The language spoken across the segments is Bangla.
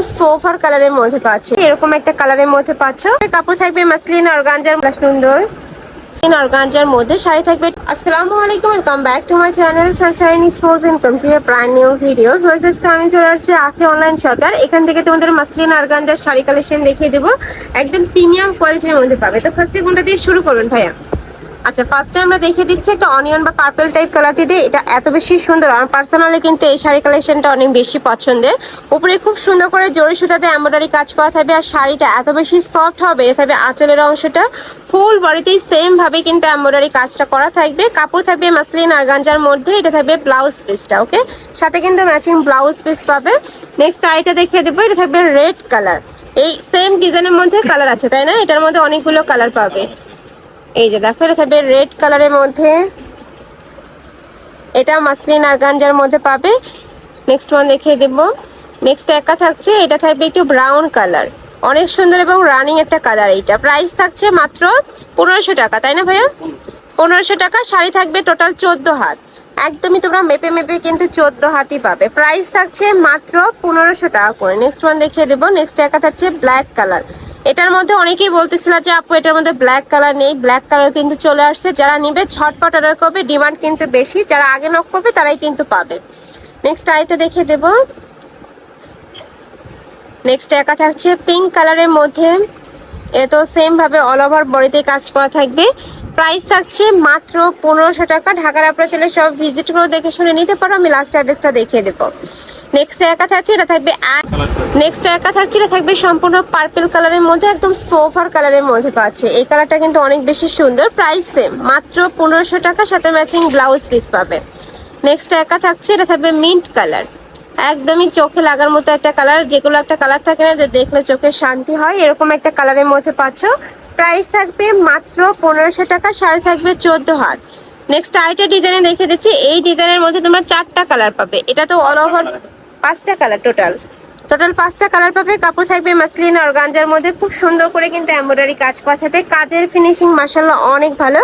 একদম সোফার কালারের মধ্যে পাচ্ছ। এরকম একটা কালারের মধ্যে পাচ্ছ। কাপড় থাকবে মাসলিন অর্গানজার সুন্দর। মধ্যে শাড়ি থাকবে। Back to channel new video আমি এখান থেকে তোমাদের শাড়ি কালেকশন দেখিয়ে দেবো। একদম প্রিমিয়াম কোয়ালিটির মধ্যে পাবে। তো ফার্স্টে কোনটা দিয়ে শুরু করবেন ভাইয়া? আচ্ছা ফার্স্টে আমরা দেখে দিচ্ছি একটা অনিয়ন বা পার্পল টাইপ কালারটি দিয়ে। এটা এত বেশি সুন্দর। আমার পার্সোনালি কিন্তু এই শাড়ি কালেকশনটা অনেক বেশি পছন্দের। উপরে খুব সুন্দর করে জরি সুতাতে এমব্রয়ডারি কাজ করা থাকবে আর শাড়িটা এত বেশি সফট হবে থাকবে আঁচলের অংশটা। ফুল বডিতেই সেম ভাবে কিন্তু এমব্রয়ডারি কাজটা করা থাকবে। কাপড় থাকবে মাসলিন আর গাঞ্জার মধ্যে, এটা থাকবে ব্লাউজ পিসটা ওকে সাথে কিন্তু ম্যাচিং ব্লাউজ পিস পাবে। নেক্সট আইটা দেখিয়ে দেবো, এটা থাকবে রেড কালার এই সেম ডিজাইনের মধ্যে কালার আছে, তাই না? এটার মধ্যে অনেকগুলো কালার পাবে। এই যে দেখো, এটা থাকবে রেড কালারের মধ্যে। এটা মাসলিন আর গাঞ্জার মধ্যে পাবে। নেক্সট ওয়ান দেখিয়ে দেব। নেক্সট একা থাকছে, এটা থাকবে একটু ব্রাউন কালার অনেক সুন্দর এবং রানিং একটা কালার এইটা। প্রাইস থাকছে মাত্র পনেরোশো টাকা, তাই না ভাইয়া? পনেরোশো টাকা, শাড়ি থাকবে টোটাল চোদ্দ হাত। একদমই তোমরা মেপে মেপে কিন্তু চোদ্দ হাতই পাবে। প্রাইস থাকছে মাত্র পনেরোশো টাকা করে। নেক্সট ওয়ান দেখিয়ে দেবো। নেক্সট একা থাকছে ব্ল্যাক কালার এটার মধ্যে অনেকেই বলতেছিল যে আপু, এটার মধ্যে ব্ল্যাক কালার নেই। ব্ল্যাক কালার কিন্তু চলে আসছে। যারা নিবে ছটপট অর্ডার করবে ডিমান্ড কিন্তু বেশি। যারা আগে নক করবে, তারাই কিন্তু পাবে। নেক্সট আইটা দেখে দেবো। নেক্সট একা থাকছে পিঙ্ক কালারের মধ্যে এ তো সেম ভাবে অল ওভার বডিতে কাজ করা থাকবে। প্রাইস থাকছে মাত্র পনেরোশো টাকা। ঢাকার আপনার ছেলে সব ভিজিট করে দেখে শুনে নিতে পারো। আমি লাস্ট অ্যাড্রেসটা দেখিয়ে দেবো। নেক্সট একা থাকছে, এটা থাকবে নেক্সট একা থাকছে, এটা থাকবে সম্পূর্ণ পার্পল কালারের মধ্যে, একদম সোফার কালারের মধ্যে পাচ্ছে। এই কালারটা কিন্তু অনেক বেশি সুন্দর প্রাইস সেম মাত্র পনেরোশো টাকা, সাথে ম্যাচিং ব্লাউজ পিস পাবে। নেক্সট একা থাকছে, এটা থাকবে মিন্ট কালার একদমই চোখে লাগার মতো একটা কালার যেগুলো একটা কালার থাকে না, যে দেখলে চোখের শান্তি হয়, এরকম একটা কালারের মধ্যে পাচ্ছ। প্রাইস থাকবে মাত্র পনেরোশো টাকা, শাড়ি থাকবে চোদ্দ হাত। নেক্সট আরেকটা ডিজাইনে দেখে দিচ্ছি। এই ডিজাইনের মধ্যে তোমরা চারটা কালার পাবে। এটা তো অল ওভার পাঁচটা কালার টোটাল টোটাল পাঁচটা কালার পাবে। কাপড় থাকবে মাসলিন আর গাঞ্জার মধ্যে। খুব সুন্দর করে কিন্তু এমব্রয়ডারি কাজ করা থাকবে। কাজের ফিনিশিং মাসাল্লাহ অনেক ভালো।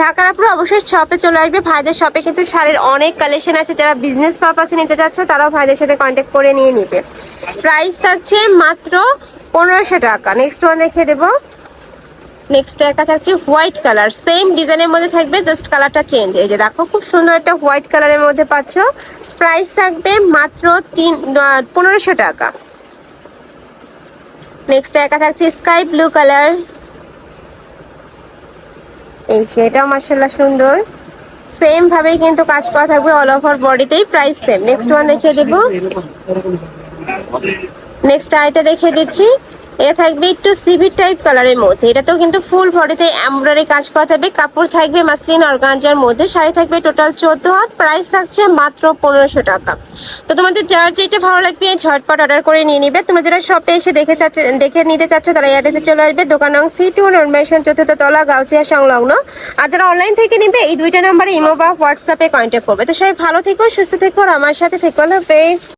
ঢাকার আপুর অবশ্যই শপে চলে আসবে। ভাইদের শপে কিন্তু শাড়ির অনেক কালেকশন আছে। যারা বিজনেস পারপাসে নিতে চাচ্ছ, তারাও ভাইদের সাথে কন্ট্যাক্ট করে নিয়ে নিবে। প্রাইস থাকছে মাত্র পনেরোশো টাকা। নেক্সট ওয়ান দেখে দেবো। নেক্সট একটা থাকছে হোয়াইট কালার সেম ডিজাইনের মধ্যে থাকবে জাস্ট কালারটা চেঞ্জ এই যে দেখো, খুব সুন্দর একটা হোয়াইট কালারের মধ্যে পাচ্ছ। প্রাইস থাকবে মাত্র তিন পনেরোশো টাকা। নেক্সট একা থাকছে স্কাই ব্লু কালার এই যে, এটাও মার্শাল্লাহ সুন্দর। সেম ভাবেই কিন্তু কাজ করা থাকবে অল ওভার বডিতেই প্রাইস সেম নেক্সট ওয়ান দেখিয়ে দেবো। নেক্সট আইটা দেখিয়ে দিচ্ছি। এটা থাকবে একটু সিভির টাইপ কালারের মধ্যে। এটাতেও কিন্তু ফুল বডিতে এমব্রয়ডারি কাজ করা থাকবে, কাপড় থাকবে মাসলিন অর্গানজার মধ্যে, শাড়ি থাকবে টোটাল চোদ্দ হাত প্রাইস থাকছে মাত্র পনেরোশো টাকা। তো তোমাদের যার যেটা ভালো লাগবে, ঝটপট অর্ডার করে নিয়ে নিবে। তোমরা যারা শপে এসে দেখে চাচ্ছ, দেখে নিতে চাচ্ছ, তারা অ্যাড্রেসে চলে আসবে। দোকান নং সি টু নর্মেশন চতুর্থ তলা, গাউসিয়া সংলগ্ন। আর যারা অনলাইন থেকে নিবে, এই দুইটা নাম্বারে ইমো বা হোয়াটসঅ্যাপে কন্ট্যাক্ট করবে। তো সবাই ভালো থেকো, সুস্থ থেকো, আর আমার সাথে থেকো। পেজ